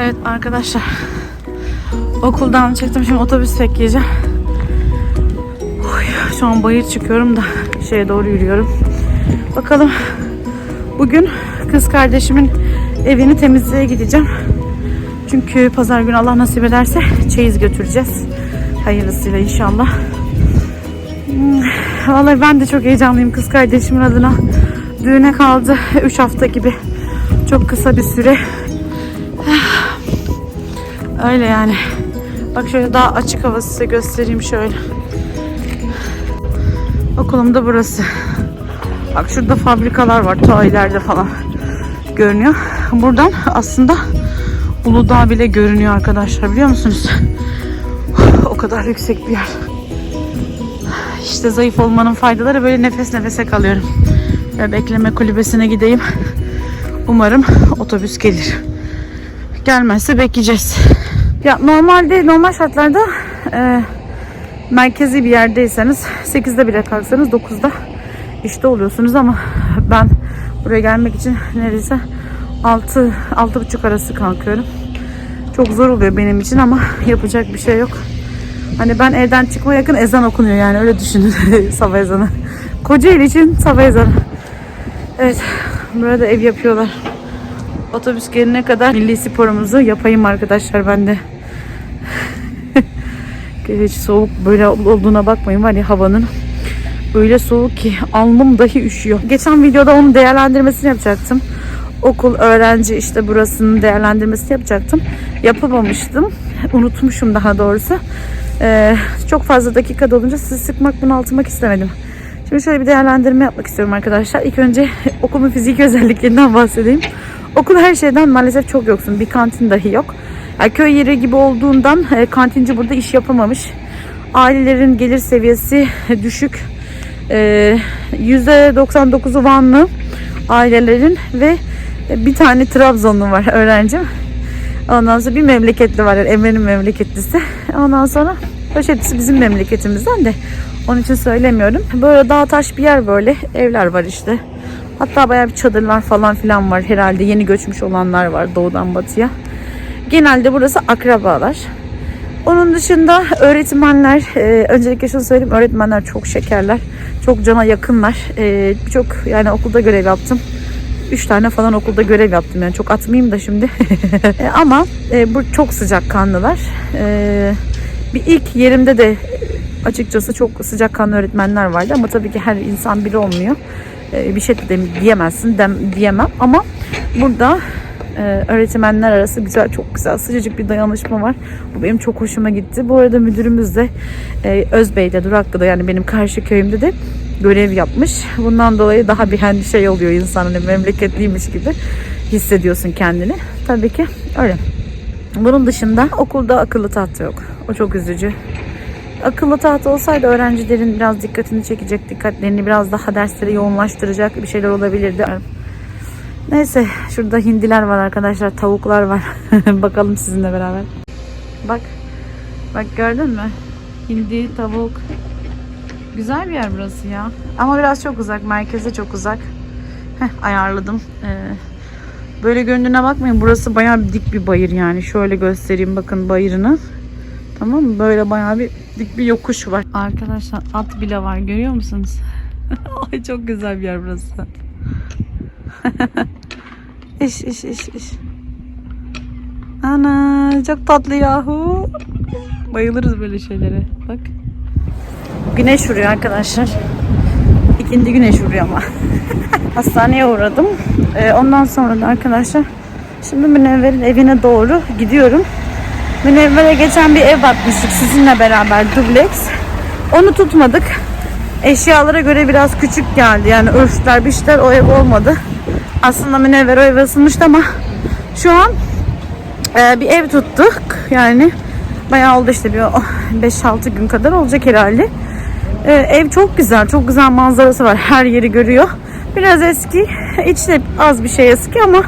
Evet arkadaşlar. Okuldan çıktım şimdi otobüs bekleyeceğim. Şu an bayır çıkıyorum da şeye doğru yürüyorum. Bakalım bugün kız kardeşimin evini temizliğe gideceğim. Çünkü pazar günü Allah nasip ederse çeyiz götüreceğiz. Hayırlısıyla inşallah. Hmm, Vallahi ben de çok heyecanlıyım kız kardeşimin adına. Düğüne kaldı 3 hafta gibi. Çok kısa bir süre. Öyle yani. Bak şöyle daha açık havası size göstereyim şöyle. Okulum da burası. Bak şurada fabrikalar var. Ta ileride falan görünüyor. Buradan aslında Uludağ bile görünüyor arkadaşlar biliyor musunuz? O kadar yüksek bir yer. İşte zayıf olmanın faydaları böyle nefes nefese kalıyorum. Ve bekleme kulübesine gideyim. Umarım otobüs gelir. Gelmezse bekleyeceğiz. Ya normalde normal şartlarda e, merkezi bir yerdeyseniz 8'de bile kalksanız 9'da işte oluyorsunuz ama ben buraya gelmek için neredeyse 6 6.30 arası kalkıyorum. Çok zor oluyor benim için ama yapacak bir şey yok. Hani ben evden çıkmaya yakın ezan okunuyor yani öyle düşünün sabah ezanı. Kocaeli için sabah ezanı. Evet burada ev yapıyorlar. Otobüs gelene kadar milli sporumuzu yapayım arkadaşlar ben de. Hiç soğuk böyle olduğuna bakmayın var ya havanın. Öyle soğuk ki alnım dahi üşüyor. Geçen videoda onun değerlendirmesini yapacaktım. Okul, öğrenci işte burasının değerlendirmesini yapacaktım. Yapamamıştım. Unutmuşum daha doğrusu. Ee, çok fazla dakika dolunca sizi sıkmak, bunaltmak istemedim. Şimdi şöyle bir değerlendirme yapmak istiyorum arkadaşlar. İlk önce okulun fiziki özelliklerinden bahsedeyim. Okul her şeyden maalesef çok yoksun. Bir kantin dahi yok. Yani köy yeri gibi olduğundan e, kantinci burada iş yapamamış. Ailelerin gelir seviyesi düşük. E, %99'u Vanlı ailelerin ve bir tane Trabzonlu var öğrencim. Ondan sonra bir memleketli var. Yani Emre'nin memleketlisi. Ondan sonra Poşetlisi bizim memleketimizden de. Onun için söylemiyorum. Böyle dağ taş bir yer böyle. Evler var işte. Hatta bayağı bir çadırlar falan filan var. Herhalde yeni göçmüş olanlar var doğudan batıya. Genelde burası akrabalar. Onun dışında öğretmenler, e, öncelikle şunu söyleyeyim, öğretmenler çok şekerler, çok cana yakınlar. E, Birçok yani okulda görev yaptım. Üç tane falan okulda görev yaptım yani çok atmayayım da şimdi. E, ama e, bu çok sıcak kanlılar. E, bir ilk yerimde de açıkçası çok sıcakkanlı öğretmenler vardı ama tabii ki her insan biri olmuyor. E, bir şey de diyemezsin dem, diyemem ama burada e, öğretmenler arası güzel çok güzel sıcacık bir dayanışma var. Bu benim çok hoşuma gitti. Bu arada müdürümüz de e, Özbey'de Duraklı'da yani benim karşı köyümde de görev yapmış. Bundan dolayı daha bir hani şey oluyor insan hani memleketliymiş gibi hissediyorsun kendini. Tabii ki öyle. Bunun dışında okulda akıllı tahta yok. O çok üzücü. Akıllı tahta olsaydı öğrencilerin biraz dikkatini çekecek, dikkatlerini biraz daha derslere yoğunlaştıracak bir şeyler olabilirdi. Neyse şurada hindiler var arkadaşlar, tavuklar var. Bakalım sizinle beraber. Bak, bak gördün mü? Hindi, tavuk. Güzel bir yer burası ya. Ama biraz çok uzak, merkeze çok uzak. Heh, ayarladım. Ee, Böyle göründüğüne bakmayın. Burası bayağı dik bir bayır yani. Şöyle göstereyim bakın bayırını. Tamam mı? Böyle bayağı bir dik bir yokuş var. Arkadaşlar at bile var. Görüyor musunuz? Ay çok güzel bir yer burası. iş iş iş iş. Ana çok tatlı yahu. Bayılırız böyle şeylere. Bak. Güneş vuruyor arkadaşlar. İkindi güneş vuruyor ama. Hastaneye uğradım. Ee, ondan sonra da arkadaşlar şimdi Münevver'in evine doğru gidiyorum. Münevver'e geçen bir ev bakmıştık sizinle beraber dubleks. Onu tutmadık. Eşyalara göre biraz küçük geldi. Yani örfler bir şeyler o ev olmadı. Aslında Münevver o eve ısınmıştı ama şu an e, bir ev tuttuk. Yani bayağı oldu işte bir 5-6 gün kadar olacak herhalde. E, ev çok güzel. Çok güzel manzarası var. Her yeri görüyor. Biraz eski. İçte az bir şey eski ama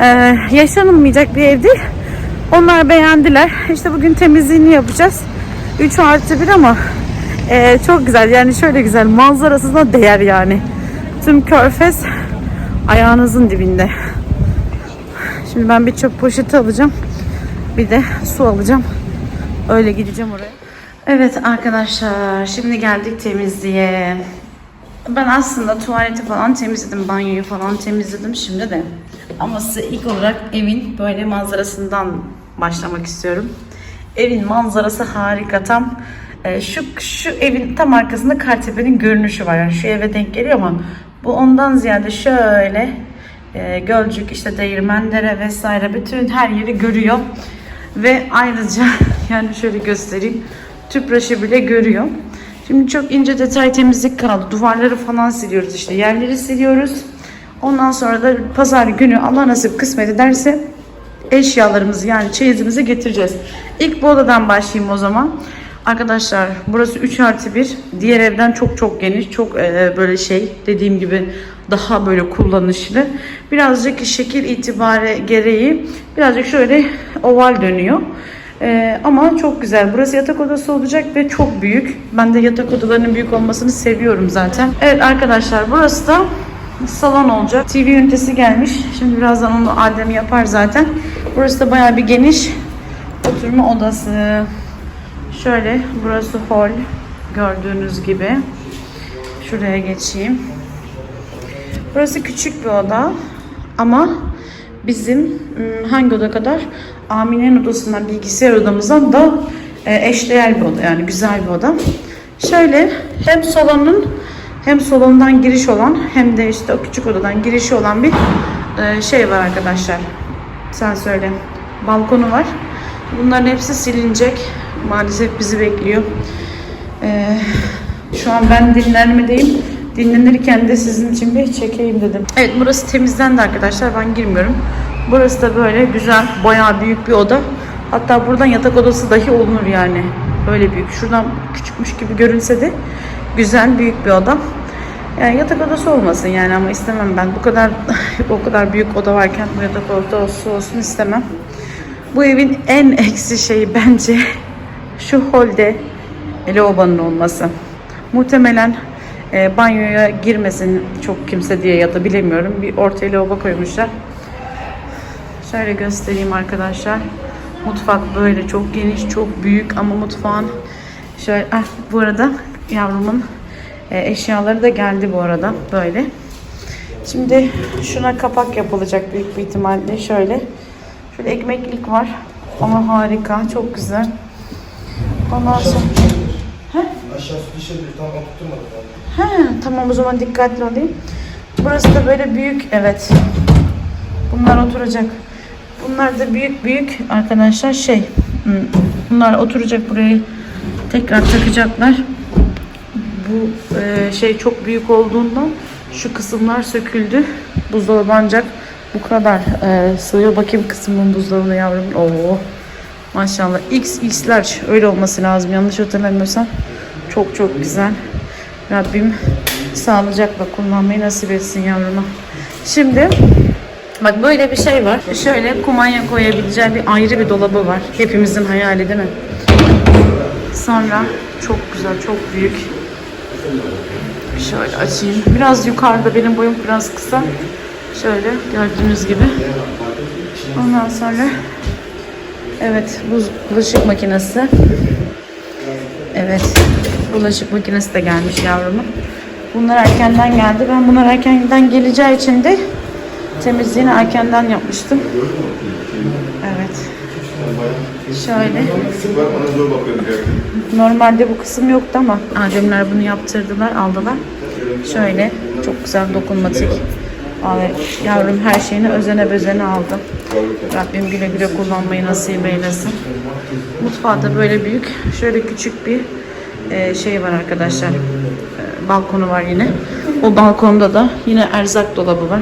e, yaşanılmayacak bir ev değil. Onlar beğendiler. İşte bugün temizliğini yapacağız. 3 artı 1 ama e, çok güzel. Yani şöyle güzel. Manzarasına değer yani. Tüm körfez ayağınızın dibinde. Şimdi ben bir çöp poşeti alacağım. Bir de su alacağım. Öyle gideceğim oraya. Evet arkadaşlar şimdi geldik temizliğe. Ben aslında tuvaleti falan temizledim, banyoyu falan temizledim şimdi de. Ama size ilk olarak evin böyle manzarasından başlamak istiyorum. Evin manzarası harika tam. e, şu şu evin tam arkasında Kartepe'nin görünüşü var. Yani şu eve denk geliyor ama bu ondan ziyade şöyle e, Gölcük işte Değirmendere vesaire bütün her yeri görüyor. Ve ayrıca yani şöyle göstereyim. Tüpraşı bile görüyor. Şimdi çok ince detay temizlik kaldı. Duvarları falan siliyoruz işte. Yerleri siliyoruz. Ondan sonra da pazar günü Allah nasip kısmet ederse eşyalarımızı yani çeyizimizi getireceğiz. İlk bu odadan başlayayım o zaman. Arkadaşlar burası 3 artı 1. Diğer evden çok çok geniş. Çok e, böyle şey dediğim gibi daha böyle kullanışlı. Birazcık şekil itibare gereği birazcık şöyle oval dönüyor. E, ama çok güzel. Burası yatak odası olacak ve çok büyük. Ben de yatak odalarının büyük olmasını seviyorum zaten. Evet arkadaşlar burası da salon olacak. TV ünitesi gelmiş. Şimdi birazdan onu Adem yapar zaten. Burası da bayağı bir geniş oturma odası. Şöyle burası hol gördüğünüz gibi. Şuraya geçeyim. Burası küçük bir oda ama bizim hangi oda kadar? Amine'nin odasından bilgisayar odamızdan da e, eşdeğer bir oda yani güzel bir oda. Şöyle hem salonun hem salondan giriş olan hem de işte o küçük odadan girişi olan bir e, şey var arkadaşlar. Sen söyle. Balkonu var. Bunların hepsi silinecek. Maalesef bizi bekliyor. Ee, şu an ben dinlenmedeyim. Dinlenirken de sizin için bir çekeyim dedim. Evet burası temizlendi arkadaşlar. Ben girmiyorum. Burası da böyle güzel, bayağı büyük bir oda. Hatta buradan yatak odası dahi olunur yani. Böyle büyük. Şuradan küçükmüş gibi görünse de güzel, büyük bir oda. Yani yatak odası olmasın yani ama istemem ben. Bu kadar o kadar büyük oda varken bu yatak odası olsun istemem. Bu evin en eksi şeyi bence şu holde lavabonun olması. Muhtemelen e, banyoya girmesin çok kimse diye ya da bilemiyorum. Bir ortaya lavabo koymuşlar. Şöyle göstereyim arkadaşlar. Mutfak böyle çok geniş, çok büyük ama mutfağın şöyle ah, bu arada yavrumun e, eşyaları da geldi bu arada böyle. Şimdi şuna kapak yapılacak büyük bir ihtimalle şöyle. Şöyle ekmeklik var. Ama harika, çok güzel. Ondan sonra... Aşağısı dışarı tam oturtmadım He, tamam o zaman dikkatli olayım. Burası da böyle büyük, evet. Bunlar oturacak. Bunlar da büyük büyük arkadaşlar şey. hmm, Bunlar oturacak buraya tekrar takacaklar. Bu e, şey çok büyük olduğundan şu kısımlar söküldü. Buzdolabı ancak bu kadar e, sığıyor. Bakayım kısmın buzdolabına yavrum. Oo. Maşallah. X large öyle olması lazım. Yanlış hatırlamıyorsam. Çok çok güzel. Rabbim sağlıcakla kullanmayı nasip etsin yavruma. Şimdi bak böyle bir şey var. Şöyle kumanya koyabileceği bir ayrı bir dolabı var. Hepimizin hayali değil mi? Sonra çok güzel, çok büyük. Şöyle açayım. Biraz yukarıda benim boyum biraz kısa. Şöyle gördüğünüz gibi. Ondan sonra evet buz bulaşık makinesi. Evet. Bulaşık makinesi de gelmiş yavrumun. Bunlar erkenden geldi. Ben bunlar erkenden geleceği için de temizliğini erkenden yapmıştım. Evet. Şöyle. Normalde bu kısım yoktu ama Ademler bunu yaptırdılar, aldılar. Şöyle çok güzel dokunmatik. Ay, Yavrum her şeyini özene bezene aldı. Rabbim güle güle kullanmayı nasip eylesin. Mutfağı da böyle büyük. Şöyle küçük bir e, şey var arkadaşlar. E, balkonu var yine. O balkonda da yine erzak dolabı var.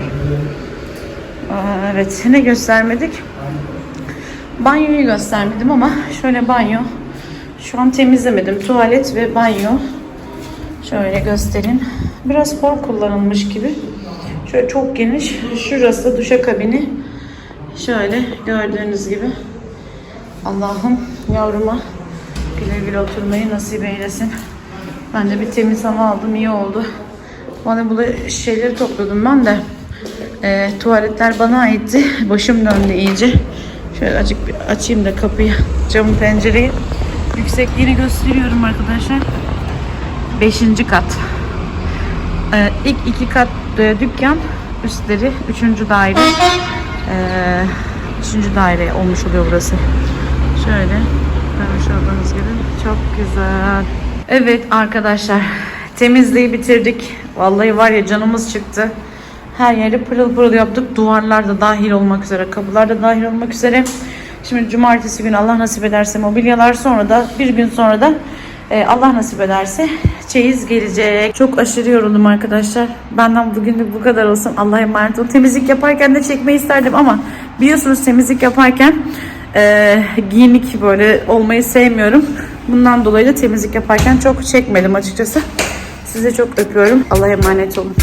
Aa, evet ne göstermedik? Banyoyu göstermedim ama şöyle banyo. Şu an temizlemedim. Tuvalet ve banyo. Şöyle göstereyim. Biraz hor kullanılmış gibi. Şöyle çok geniş. Şurası da duşakabini. Şöyle gördüğünüz gibi. Allah'ım yavruma güle güle oturmayı nasip eylesin. Ben de bir temiz hava aldım. iyi oldu. Bana bu şeyleri topladım ben de. E, tuvaletler bana aitti. Başım döndü iyice. Şöyle azıcık bir açayım da kapıyı, camın pencereyi. Yüksekliğini gösteriyorum arkadaşlar. Beşinci kat. Ee, ilk iki kat e, dükkan, üstleri üçüncü daire. Ee, üçüncü daire olmuş oluyor burası. Şöyle görmüş olduğunuz gibi çok güzel. Evet arkadaşlar temizliği bitirdik. Vallahi var ya canımız çıktı. Her yeri pırıl pırıl yaptık. Duvarlar da dahil olmak üzere, kapılar da dahil olmak üzere. Şimdi cumartesi günü Allah nasip ederse mobilyalar sonra da bir gün sonra da e, Allah nasip ederse çeyiz gelecek. Çok aşırı yoruldum arkadaşlar. Benden bugün de bu kadar olsun. Allah'a emanet olun. Temizlik yaparken de çekmeyi isterdim ama biliyorsunuz temizlik yaparken e, giyinik böyle olmayı sevmiyorum. Bundan dolayı da temizlik yaparken çok çekmedim açıkçası. Size çok öpüyorum. Allah'a emanet olun.